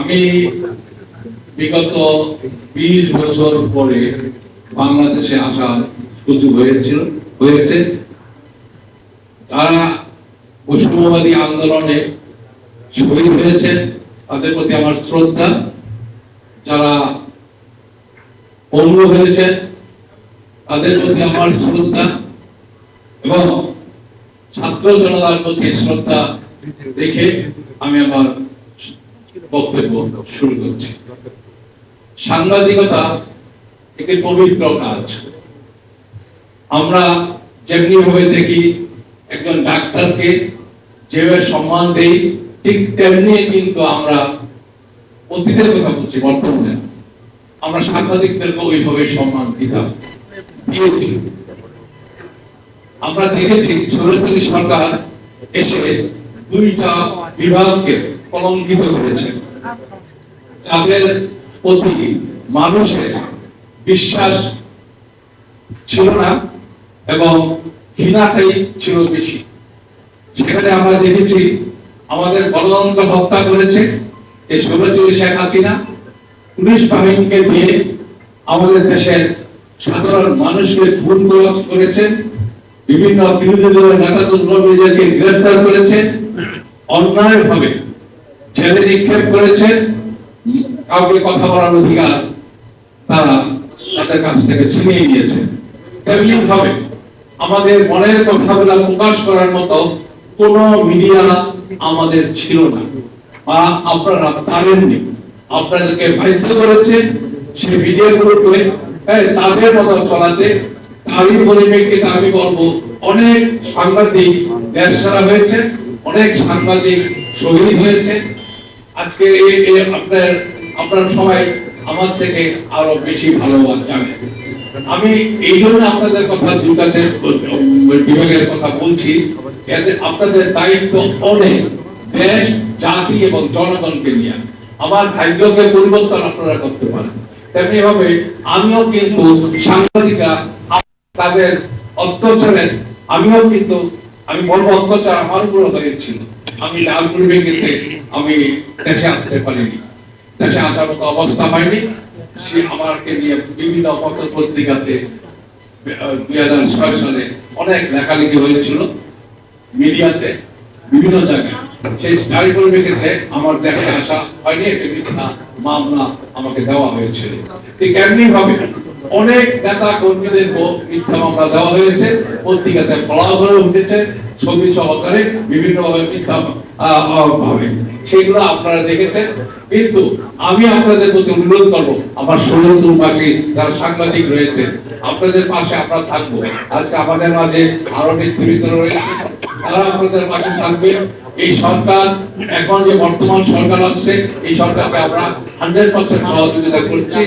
আমি বিগত বিশ বছর পরে বাংলাদেশে আসা সুযোগ হয়েছিল, হয়েছে। তারা বৈষ্ণববাদী আন্দোলনে শহীদ হয়েছেন, তাদের প্রতি আমার শ্রদ্ধা। যারা পঙ্গু হয়েছেন, তাদের প্রতি আমার শ্রদ্ধা এবং ছাত্র জনতার প্রতি শ্রদ্ধা দেখে আমি আমার বক্তব্য শুরু করছি। সাংবাদিকতা একটি পবিত্র কাজ। আমরা যেমনি ভাবে দেখি, একজন ডাক্তারকে যেভাবে সম্মান দেই, ঠিক তেমনি কিন্তু আমরা অতীতের কথা বলছি, বর্তমানে। আমরা সাংবাদিকদেরকে ওইভাবে সম্মান দিতাম। দিয়েছি। আমরা দেখেছি সরকারি সরকার এসে দুইটা বিভাগকে কলঙ্কিত করেছে। যাদের প্রতি মানুষের বিশ্বাস ছিল না এবং ঘৃণাটাই ছিল বেশি। সেখানে আমরা দেখেছি, আমাদের গণতন্ত্র হত্যা করেছে এই সৌরচুরি শেখ হাসিনা পুলিশ বাহিনীকে দিয়ে আমাদের দেশের সাধারণ মানুষকে খুন করেছেন বিভিন্ন বিরোধী দলের নেতা কর্মীদেরকে গ্রেফতার করেছেন অন্যায় জেলে নিক্ষেপ করেছেন, কাউকে কথা বলার অধিকার তারা তাদের কাছ থেকে ছিনিয়ে নিয়েছে। তেমনি ভাবে আমাদের মনের কথাগুলো প্রকাশ করার মতো কোন মিডিয়া আমাদের ছিল না। বা আপনারা পারেননি। আপনাদেরকে বাধ্য করেছে সেই মিডিয়াগুলোকে তাদের মতো চলাতে। তারই পরিপ্রেক্ষিতে আমি বলব, অনেক সাংবাদিক দেশ ছাড়া হয়েছে, অনেক সাংবাদিক শহীদ হয়েছে। আজকে এই আপনার আপনার সবাই আমার থেকে আরও বেশি ভালো জানেন। আমি এই জন্য আপনাদের কথা দুটাতে বিভাগের কথা বলছি আপনাদের দায়িত্ব অনেক দেশ, জাতি এবং জনগণকে নিয়ে। আমার ভাগ্যকে পরিবর্তন আপনারা করতে পারেন। তেমনি ভাবে আমিও কিন্তু সাংবাদিকা তাদের অত্যাচারের আমিও কিন্তু আমি বলব অত্যাচার আমার উপরে হয়েছিল আমি লাল পরিবেশে আমি দেশে আসতে পারিনি। দেশে আসার মতো অবস্থা পাইনি সে আমাকে নিয়ে বিভিন্ন পত্র পত্রিকাতে দুই হাজার ছয় সালে অনেক লেখালেখি হয়েছিল। মিডিয়াতে, বিভিন্ন জায়গায়। সেই নারী পরিপ্রেক্ষিতে আমার দেশে আসা হয়নি একটি মামলা আমাকে দেওয়া হয়েছিল। ঠিক এমনি ভাবে অনেক নেতা কর্মীদের মিথ্যা মামলা দেওয়া হয়েছে, পত্রিকাতে ফলাও করে উঠেছে ছবি সহকারে বিভিন্ন ভাবে মিথ্যা ভাবে সেগুলো আপনারা দেখেছেন। কিন্তু আমি আপনাদের প্রতি অনুরোধ করব, আমার পাশে যারা সাংবাদিক রয়েছে, আপনাদের পাশে আমরা থাকব। আজকে আমাদের মাঝে আরও নেতৃত্ব রয়েছে। তারা আপনাদের পাশে থাকবে, এই সরকার, এখন যে বর্তমান সরকার আসছে, এই সরকারকে আমরা হান্ড্রেড পার্সেন্ট সহযোগিতা করছি।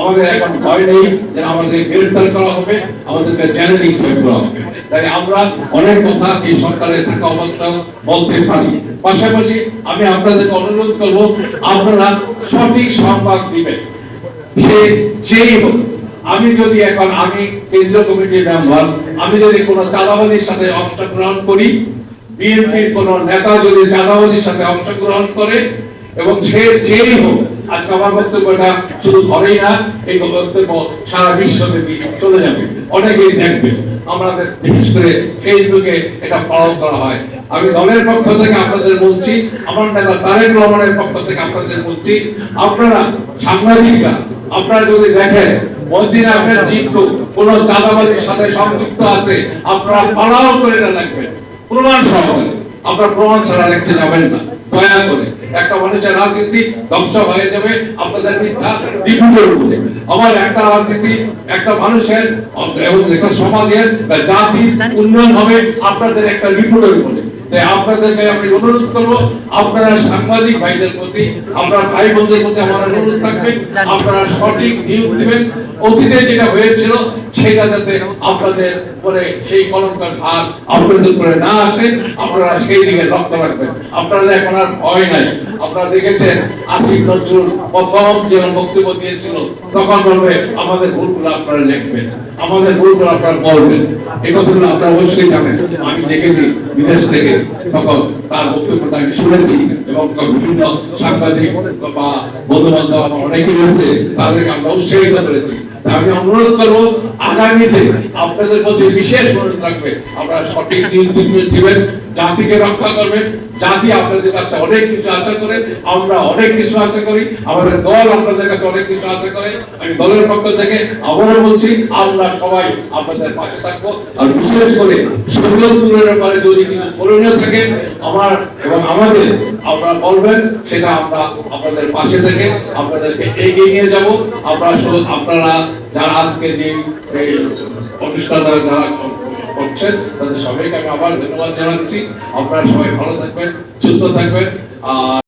আমাদের এখন ভয় নেই যে আমাদের গ্রেফতার করা হবে, আমাদেরকে নিক্ষেপ করা হবে। তাই আমরা অনেক কথা এই সরকারের থাকা অবস্থা বলতে পারি। পাশাপাশি আমি আপনাদেরকে অনুরোধ করব, আপনারা সঠিক সংবাদ দিবেন। সে যেই হোক, আমি যদি এখন আমি কেন্দ্রীয় কমিটির মেম্বার, আমি যদি কোনো চাঁদাবাদীর সাথে অংশগ্রহণ করি, বিএনপির কোন নেতা যদি চাঁদাবাদীর সাথে অংশগ্রহণ করে এবং সে যেই হোক আজকে আমার বক্তব্যটা শুধু ঘরেই না, এই বক্তব্য সারা বিশ্বব্যাপী চলে যাবে অনেকেই দেখবে আমাদের বিশেষ করে ফেসবুকে এটা পালন করা হয়। আমি দলের পক্ষ থেকে আপনাদের বলছি, আমার নেতা তারেক রহমানের পক্ষ থেকে আপনাদের বলছি, আপনারা সাংবাদিকরা, আপনারা যদি দেখেন মদিনা আপনার চিত্র, কোন চাঁদাবাদীর সাথে সংযুক্ত আছে, আপনারা পালাও করে না লাগবেন প্রমাণ সহকারে আপনারা প্রমাণ ছাড়া লিখতে যাবেন না। দয়া করে। একটা মানুষের রাজনীতি ধ্বংস হয়ে যাবে আপনাদের মিথ্যা ডিপুটের উপরে আমার একটা রাজনীতি, একটা মানুষের, এবং একটা সমাজের জাতির উন্নয়ন হবে, আপনাদের একটা রিপোর্টের উপরে তাই আপনাদেরকে আমি অনুরোধ করব, আপনারা সাংবাদিক ভাইদের প্রতি, আপনার ভাই বোনদের প্রতি আমার অনুরোধ থাকবে, আপনারা সঠিক নিউজ দিবেন। অতীতে যেটা হয়েছিল, সেটা যাতে আপনাদের পরে সেই কলঙ্কার ভাগ আপনাদের উপরে না আসে, আপনারা সেই দিকে লক্ষ্য রাখবেন। আপনারা এখন আর ভয় নাই। আপনারা দেখেছেন আশিক নজরুল প্রথম যখন বক্তব্য দিয়েছিল, তখন বলবে, আমাদের ভুলগুলো আপনারা লিখবেন। আমাদের ভুলগুলো আপনারা বলবেন। এই কথাগুলো আপনারা অবশ্যই জানেন। আমি দেখেছি, বিদেশ থেকে। তখন তার বক্তব্যটা আমি শুনেছি এবং বিভিন্ন সাংবাদিক বা বন্ধু বান্ধব অনেকে রয়েছে, তাদেরকে আমরা উৎসাহিত করেছি। আমি অনুরোধ করব, আগামীতে আপনাদের মধ্যে বিশেষ অনুরোধ থাকবে, আমরা সঠিক নিউজ দিবেন জাতিকে রক্ষা করবেন। জাতি আপনাদের কাছে অনেক কিছু আশা করে, আমরা অনেক কিছু আশা করি, আমাদের দল আপনাদের কাছে অনেক কিছু আশা করে। আমি দলের পক্ষ থেকে আবারও বলছি, আমরা সবাই আপনাদের পাশে থাকব। আর বিশেষ করে সুন্দরপুরের ব্যাপারে যদি কিছু করণীয় থাকে, আমার এবং আমাদের আপনারা বলবেন, সেটা আমরা আপনাদের পাশে থেকে আপনাদেরকে এগিয়ে নিয়ে যাব। আপনারা আপনারা যারা আজকে যে অনুষ্ঠান যারা করছেন তাদের সবাইকে আমি আবার ধন্যবাদ জানাচ্ছি। আপনারা সবাই ভালো থাকবেন সুস্থ থাকবেন। আর